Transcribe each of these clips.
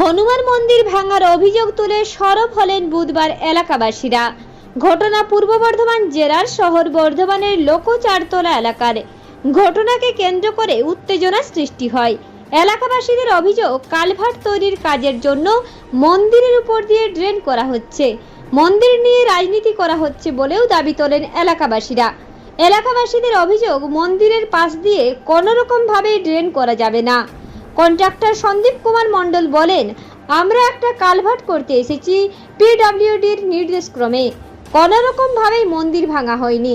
হনুমান মন্দির ভাঙার অভিযোগ তুলে সরব হলেন বুধবার এলাকাবাসীরা। ঘটনা পূর্ব বর্ধমান জেলার শহর বর্ধমানের লোকচারতলা এলাকার। ঘটনাকে কেন্দ্র করে উত্তেজনা সৃষ্টি হয়। এলাকাবাসীদের অভিযোগ, কালভার্ট তৈরির কাজের জন্য মন্দিরের উপর দিয়ে ড্রেন করা হচ্ছে। মন্দির নিয়ে রাজনীতি করা হচ্ছে বলেও দাবি তোলেন এলাকাবাসীরা। এলাকাবাসীদের অভিযোগ, মন্দিরের পাশ দিয়ে কোনো রকম ভাবে ড্রেন করা যাবে না। কন্ট্রাক্টর সন্দীপ কুমার মণ্ডল বলেন, আমরা একটা কালভার্ট করতে এসেছি পিডব্লিউডির নির্দেশক্রমে। কোনো রকম ভাবেই মন্দির ভাঙা হয়নি।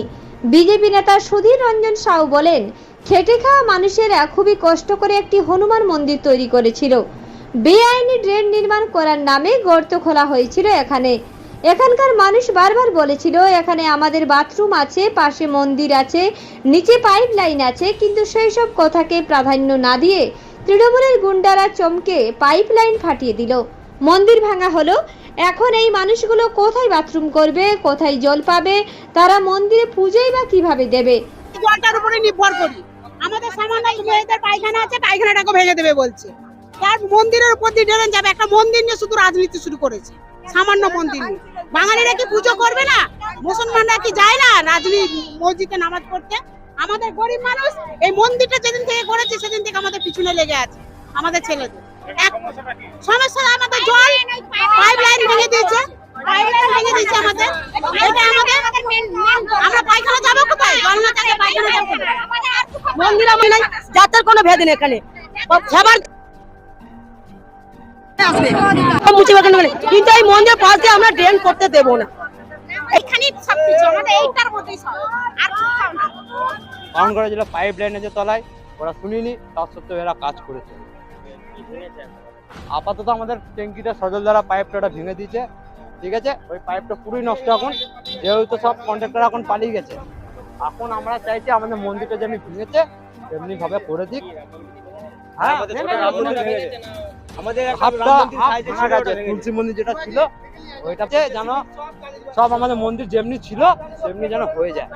বিজেপি নেতা সুধীর রঞ্জন সাউ বলেন, খেটে খাওয়া মানুষেরা খুবই কষ্ট করে একটি হনুমান মন্দির তৈরি করেছিল। বেআইনি ড্রেন নির্মাণ করার নামে গর্ত খোলা হয়েছিল এখানে। এখানকার মানুষ বারবার বলেছিল, এখানে আমাদের বাথরুম আছে, পাশে মন্দির আছে, নিচে পাইপ লাইন আছে, কিন্তু সেই সব কথাকে প্রাধান্য না দিয়ে তৃণমূলের গুন্ডারা চমকে পাইপ লাইন ফাটিয়ে দিল। মন্দির ভাঙা হলো। এখন এই মানুষগুলো কোথায় বাথরুম করবে, কোথায় জল পাবে, তারা মন্দিরে পুজোই বা কীভাবে দেবে? জলটার উপরে নির্ভর করি। আমাদের সামান্য মেয়েদের পায়খানা আছে, পায়খানাটাকে ভেঙে দেবে বলছে। তার মন্দিরের উপর দিয়ে ড্রেন যাবে। একটা মন্দির নিয়ে শুধু রাজনীতি শুরু করেছে। সামান্য মন্দির বাঙালিরা কি পুজো করবে না? মুসলমানরা কি যায় না রাজনীতি মসজিদে নামাজ পড়তে? আমাদের গরিব মানুষ, এই মন্দিরটা যেদিন থেকে করেছে, সেদিন থেকে আমাদের পিছনে লেগে আছে, আমাদের ছেলেদের। সমস্যা আমাদের জল পাইপ লাইন ভেঙে দিয়েছে পায়খানা যাব কোথায়? মন্দির কোনো ভেদ নেই এখানে। মানে? কিন্তু এই মন্দির পাশ দিয়ে আমরা ড্রেন করতে দেবো না। আমাদের এইটার মধ্যেই সব আর কোথাও না। বারণ করা ছিল পাইপ লাইনের যে তলায় ওরা শুনিনি তার সত্ত্বেও এরা কাজ করেছে। আপাতত আমাদের ট্যাঙ্কিটা সজল দ্বারা পাইপটা ভেঙে দিয়েছে। ঠিক আছে? ওই পাইপটা পুরোই নষ্ট এখন। যেহেতু সব কন্ট্রাক্টর এখন পালিয়ে গেছে। এখন আমরা চাইছি আমাদের মন্দিরটা যেমনি ভেঙেছে তেমনি ভাবে করে দিক। হ্যাঁ, গেছে। তুলসী মন্দির যেটা ছিল ওইটাতে যেন সব আমাদের মন্দির যেমনি ছিল, তেমনি যেন হয়ে যায়।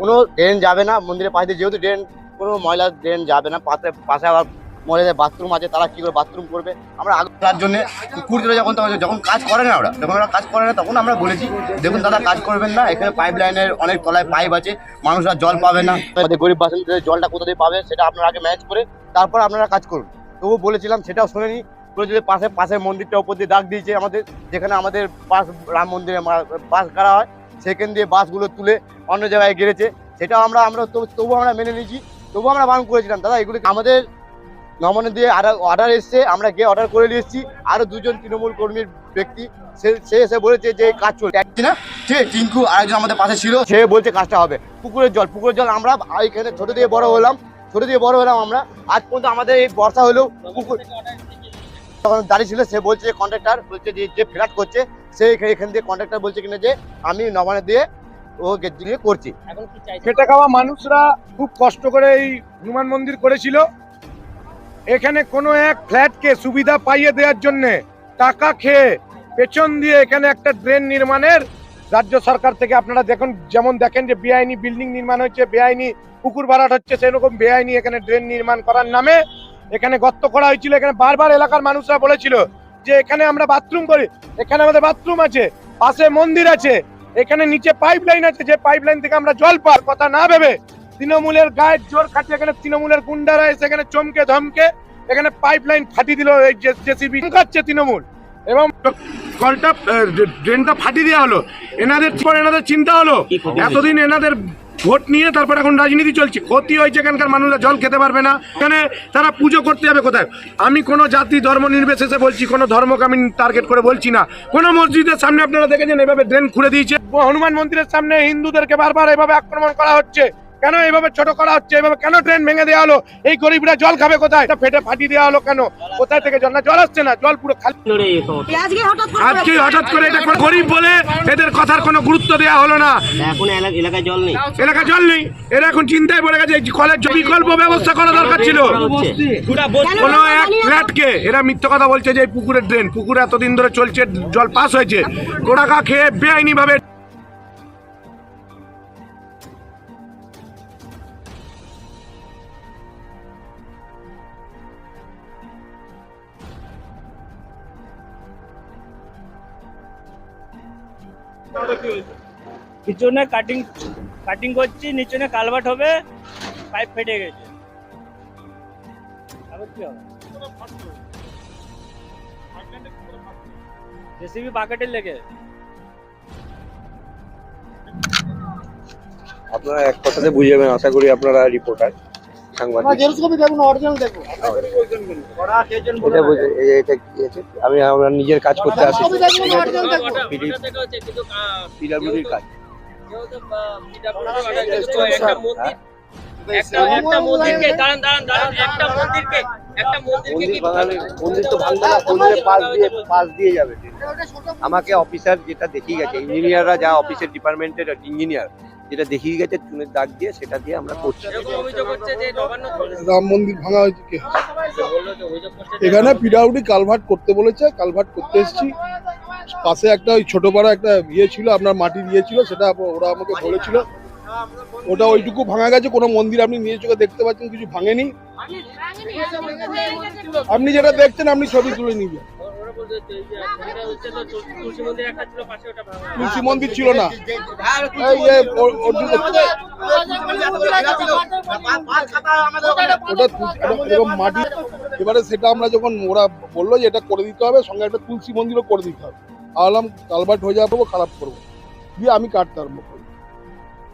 কোনো ড্রেন যাবে না, মন্দিরের পাশে যেহেতু ড্রেন কোনো ময়লা ড্রেন যাবে না, পাশে পাশে আবার মহিলাদের বাথরুম আছে, তারা কি করে বাথরুম করবে? আমরা আগে তার জন্য কুকুর দিলে যখন, তখন যখন কাজ করে না ওরা, যখন ওরা কাজ করে না, তখন আমরা বলেছি, দেখুন দাদা, কাজ করবেন না, এখানে পাইপ লাইনের অনেক তলায় পাইপ আছে, মানুষরা জল পাবে না। আমাদের গরিব বাসিন্দাদের জলটা কোথা দিয়ে পাবে, সেটা আপনারা আগে ম্যানেজ করে তারপর আপনারা কাজ করুন। তবু বলেছিলাম, সেটাও শোনেনি। যে পাশে পাশের মন্দিরটা উপর দিয়ে দাগ দিয়েছে আমাদের যেখানে আমাদের বাস রাম মন্দিরে বাস করা হয় সেখান দিয়ে বাসগুলো তুলে অন্য জায়গায় গেড়েছে। সেটাও আমরা আমরা তবু আমরা মেনে নিয়েছি তবু আমরা বারণ করেছিলাম। দাদা এগুলো আমাদের নমনে দিয়ে অর্ডার এসছে আমরা গিয়ে অর্ডার করে নিয়ে এসেছি। আরও দুজন তৃণমূল কর্মীর ব্যক্তি সে সে এসে বলেছে যে কাজ চলছে। না? ঠিক টিঙ্কু আরেকজন আমাদের পাশে ছিল। সে বলছে কাজটা হবে। পুকুরের জল পুকুরের জল আমরা এখানে ছোট দিয়ে বড় হলাম ছোট দিয়ে বড় হলাম আমরা। আজ পর্যন্ত আমাদের এই বর্ষা হলেও পুকুর তখন দাঁড়িয়ে ছিল সে বলছে যে কন্ট্রাক্টর বলছে যে যে ফ্ল্যাট করছে সে এখান দিয়ে কন্ট্রাক্টর বলছে কিনা যে আমি নবানে দিয়ে ও গেট দিয়ে করছি খেটে খাওয়া মানুষরা খুব কষ্ট করে এই হনুমান মন্দির করেছিল। এখানে কোনো এক ফ্ল্যাটকে সুবিধা পাইয়ে দেওয়ার জন্য টাকা খেয়ে পেছন দিয়ে এখানে একটা ড্রেন নির্মাণের রাজ্য সরকার থেকে আপনারা দেখুন যেমন দেখেন যে বেআইনি বিল্ডিং নির্মাণ হচ্ছে বেআইনি পুকুর ভাড়াট হচ্ছে সেরকম বেআইনি এখানে ড্রেন নির্মাণ করার নামে এখানে গর্ত করা হয়েছিল এখানে বারবার এলাকার মানুষরা বলেছিল যে এখানে আমরা বাথরুম করি এখানে আমাদের বাথরুম আছে পাশে মন্দির আছে এখানে নিচে পাইপ লাইন আছে যে পাইপ লাইন থেকে আমরা জল পার কথা না ভেবে তৃণমূলের গায়ের জোর খাটিয়ে এখানে তৃণমূলের গুন্ডারা এসে এখানে চমকে ধমকে এখানে পাইপ লাইন ফাটিয়ে দিল এই জেসিবি। কাটছে তৃণমূল। এবং কলটা ড্রেনটা ফাটিয়ে দেওয়া হলো এনাদের পর এনাদের চিন্তা হলো এতদিন এনাদের ভোট নিয়ে তারপর এখন রাজনীতি চলছে। ক্ষতি হয়েছে এখানকার মানুষরা, জল খেতে পারবে না। এখানে তারা পুজো করতে যাবে কোথায়? আমি কোনো জাতি ধর্ম নির্বিশেষে বলছি, কোনো ধর্মকে আমি টার্গেট করে বলছি না। কোনো মসজিদের সামনে আপনারা দেখেছেন, এভাবে ড্রেন খুলে দিয়েছে। হনুমান মন্দিরের সামনে হিন্দুদেরকে বারবার এভাবে আক্রমণ করা হচ্ছে। কেন এইভাবে ছোট করা হচ্ছে? এভাবে কেন ট্রেন ভেঙে দেওয়া হলো? এই গরিবরা জল খাবে কোথায়? এটা ফেটে ফাটিয়ে দেওয়া হলো কেন? কোথায় থেকে জল? না জল আসছে না জল পুরো খালি। আজকে হঠাৎ করে আজকে হঠাৎ করে এটা করে গরিব বলে এদের কথার কোনো গুরুত্ব দেওয়া হলো না। এখন এলাকা- এলাকায় জল নেই। এলাকা জল নেই। এরা এখন চিন্তায় পড়ে গেছে এই কলের বিকল্প ব্যবস্থা করা দরকার ছিল। কোনো এক ফ্ল্যাটকে এরা মিথ্যা কথা বলছে যে এই পুকুরের ড্রেন পুকুর এতদিন ধরে চলছে জল পাস হয়েছে। কোটাকা খেয়ে বেআইনি পিছনে কাটিং কাটিং করছি নিচনে কালভার্ট হবে পাইপ ফেটে গেছে। আবার কি হবে? জেসিবি বাকেটের লেগে। আপনারা এক কথাতে বুঝে যাবেন আশা করি আপনারা রিপোর্টার সাংবাদিক। আমি আমার নিজের কাজ করতে আসি। পিডাব্লিউডির কাজ? মন্দির তো ভাঙবে না পাশ দিয়ে পাশ দিয়ে যাবে। আমাকে অফিসার যেটা দেখিয়ে গেছে ইঞ্জিনিয়াররা যা অফিসের ডিপার্টমেন্টের ইঞ্জিনিয়ার যেটা দেখিয়ে গেছে চুনের দাগ দিয়ে সেটা দিয়ে আমরা করছি। রাম মন্দির ভাঙা হয়েছে কি? এখানে পিডাউডি কালভার্ট করতে বলেছে কালভার্ট করতে এসেছি। পাশে একটা ওই ছোট পাড়া একটা ইয়ে ছিল আপনার মাটি ইয়ে ছিল সেটা ওরা আমাকে বলেছিল। ওটা ওইটুকু ভাঙা গেছে কোনো মন্দির আপনি নিজের চোখে দেখতে পাচ্ছেন কিছু ভাঙেনি। আপনি যেটা দেখছেন আপনি ছবি তুলে নিবেন তুলসী মন্দির ছিল না। এই যে ওর- ওর দিকে- ওটা এরকম মাটি এবারে সেটা আমরা যখন ওরা বলল যে এটা করে দিতে হবে সঙ্গে একটা তুলসী মন্দিরও করে দিতে হবে। আলাম কালবাট হয়ে যাব খারাপ করব দিয়ে আমি কাটতে আরম্ভ করি। ব্যাস। PWD